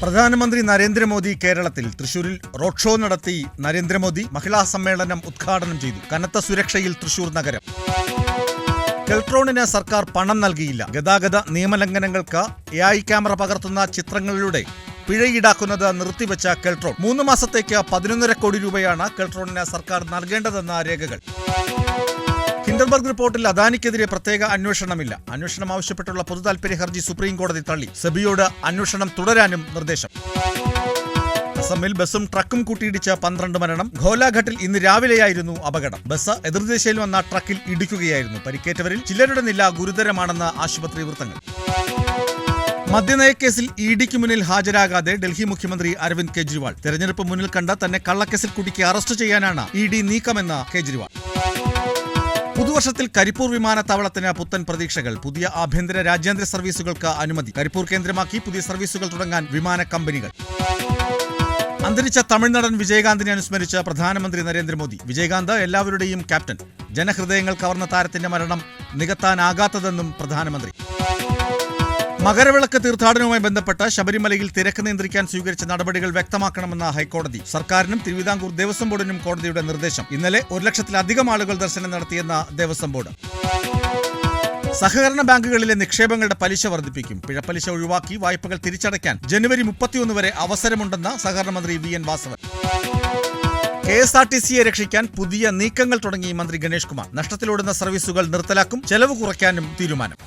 പ്രധാനമന്ത്രി നരേന്ദ്രമോദി കേരളത്തിൽ തൃശൂരിൽ റോഡ് ഷോ നടത്തി നരേന്ദ്രമോദി മഹിളാ സമ്മേളനം ഉദ്ഘാടനം ചെയ്തു. കനത്ത സുരക്ഷയിൽ തൃശൂർ നഗരം. കെൽട്രോണിന് സർക്കാർ പണം നൽകിയില്ല. ഗതാഗത നിയമലംഘനങ്ങൾക്ക് എ ഐ ക്യാമറ പകർത്തുന്ന ചിത്രങ്ങളിലൂടെ പിഴ ഈടാക്കുന്നത് നിർത്തിവെച്ച കെൽട്രോൺ. മൂന്ന് മാസത്തേക്ക് പതിനൊന്നര കോടി രൂപയാണ് കെൽട്രോണിന് സർക്കാർ നൽകേണ്ടതെന്ന രേഖകൾ. ഹിൻഡർബർഗ് റിപ്പോർട്ടിൽ അദാനിക്കെതിരെ പ്രത്യേക അന്വേഷണമില്ല. അന്വേഷണം ആവശ്യപ്പെട്ടുള്ള പൊതുതാൽപര്യ ഹർജി സുപ്രീം കോടതി തള്ളി. സെബിയോട് അന്വേഷണം തുടരാനും നിർദ്ദേശം. അസമിൽ ബസ്സും ട്രക്കും കൂട്ടിയിടിച്ച പന്ത്രണ്ട് മരണം. ഘോലാഘട്ടിൽ ഇന്ന് രാവിലെയായിരുന്നു അപകടം. ബസ് എതിർദിശയിൽ വന്ന ട്രക്കിൽ ഇടിക്കുകയായിരുന്നു. പരിക്കേറ്റവരിൽ ചിലരുടെ നില ഗുരുതരമാണെന്ന് ആശുപത്രി വൃത്തങ്ങൾ. മദ്യനയക്കേസിൽ ഇ ഡിക്ക് മുന്നിൽ ഹാജരാകാതെ ഡൽഹി മുഖ്യമന്ത്രി അരവിന്ദ് കെജ്രിവാൾ. തെരഞ്ഞെടുപ്പ് മുന്നിൽ കണ്ട തന്നെ കള്ളക്കേസിൽ കുടുക്കി അറസ്റ്റ് ചെയ്യാനാണ് ഇ ഡി നീക്കമെന്ന് കെജ്രിവാൾ. പുതുവർഷത്തിൽ കരിപ്പൂർ വിമാനത്താവളത്തിന് പുത്തൻ പ്രതീക്ഷകൾ. പുതിയ ആഭ്യന്തര രാജ്യാന്തര സർവീസുകൾക്ക് അനുമതി. കരിപ്പൂർ കേന്ദ്രമാക്കി പുതിയ സർവീസുകൾ തുടങ്ങാൻ വിമാന കമ്പനികൾ. അന്തരിച്ച തമിഴ്നടൻ വിജയകാന്തിനെ അനുസ്മരിച്ച് പ്രധാനമന്ത്രി നരേന്ദ്രമോദി. വിജയകാന്ത് എല്ലാവരുടെയും ക്യാപ്റ്റൻ. ജനഹൃദയങ്ങൾ കവർന്ന താരത്തിന്റെ മരണം നികത്താനാകാത്തതെന്നും പ്രധാനമന്ത്രി. മകരവിളക്ക് തീർത്ഥാടനവുമായി ബന്ധപ്പെട്ട് ശബരിമലയിൽ തിരക്ക് നിയന്ത്രിക്കാൻ സ്വീകരിച്ച നടപടികൾ വ്യക്തമാക്കണമെന്ന ഹൈക്കോടതി സർക്കാരിനും തിരുവിതാംകൂർ ദേവസ്വം ബോർഡിനും കോടതിയുടെ നിർദ്ദേശം. ഇന്നലെ ഒരു ലക്ഷത്തിലധികം ആളുകൾ ദർശനം നടത്തിയെന്ന ദേവസ്വം ബോർഡ്. സഹകരണ ബാങ്കുകളിലെ നിക്ഷേപങ്ങളുടെ പലിശ വർദ്ധിപ്പിക്കും. പിഴപ്പലിശ ഒഴിവാക്കി വായ്പകൾ തിരിച്ചടയ്ക്കാൻ ജനുവരി മുപ്പത്തിയൊന്ന് വരെ അവസരമുണ്ടെന്ന് സഹകരണ മന്ത്രി V N Vasavan. K S R T സിയെ രക്ഷിക്കാൻ പുതിയ നീക്കങ്ങൾ തുടങ്ങി മന്ത്രി ഗണേഷ് കുമാർ. നഷ്ടത്തിലോടുന്ന സർവീസുകൾ നിർത്തലാക്കും ചെലവ് കുറയ്ക്കാനും തീരുമാനം.